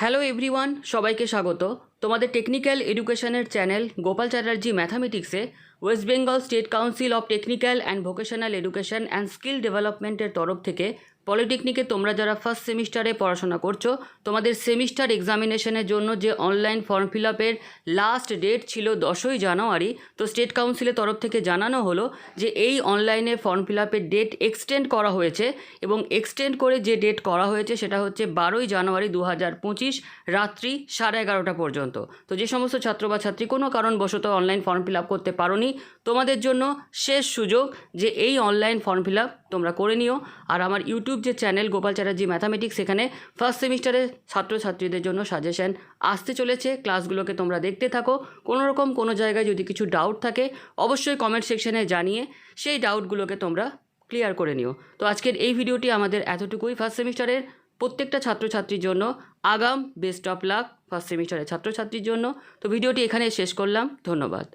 Hello everyone সবাইকে স্বাগত। তোমাদের টেকনিক্যাল এডুকেশনের channel Gopal Chatterjee ম্যাথামেটিক্সে west Bengal state council of technical and vocational education and skill ডেভেলপমেন্টের তরফ থেকে পলিটেকনিকে তোমরা যারা ফার্স্ট সেমিস্টারে পড়াশোনা করছ, তোমাদের সেমিস্টার এক্সামিনেশনের জন্য যে অনলাইন ফর্ম ফিল আপের লাস্ট ডেট ছিল দশই জানুয়ারি, তো স্টেট কাউন্সিলের তরফ থেকে জানানো হলো যে এই অনলাইনে ফর্ম ফিল আপের ডেট এক্সটেন্ড করা হয়েছে এবং এক্সটেন্ড করে যে ডেট করা হয়েছে সেটা হচ্ছে বারোই জানুয়ারি দু হাজার পঁচিশ রাত্রি সাড়ে এগারোটা পর্যন্ত। তো যে সমস্ত ছাত্র বা ছাত্রী কোনো কারণবশত অনলাইন ফর্ম ফিল আপ করতে পারোনি, তোমাদের জন্য শেষ সুযোগ যে এই অনলাইন ফর্ম ফিল আপ তোমরা করে নিও। আর আমার ইউটিউব যে চ্যানেল গোপাল চ্যাটার্জি ম্যাথামেটিক্স সেখানে ফার্স্ট সেমিস্টারের ছাত্রছাত্রীদের জন্য সাজেশন আসতে চলেছে। ক্লাসগুলোকে তোমরা দেখতে থাকো। কোনো রকম কোনো জায়গায় যদি কিছু ডাউট থাকে, অবশ্যই কমেন্ট সেকশনে জানিয়ে সেই ডাউটগুলোকে তোমরা ক্লিয়ার করে নিও। তো আজকের এই ভিডিওটি আমাদের এতটুকুই। ফার্স্ট সেমিস্টারের প্রত্যেকটা ছাত্রছাত্রীর জন্য আগাম বেস্ট অফ লাক ফার্স্ট সেমিস্টারের ছাত্রছাত্রীর জন্য। তো ভিডিওটি এখানে শেষ করলাম। ধন্যবাদ।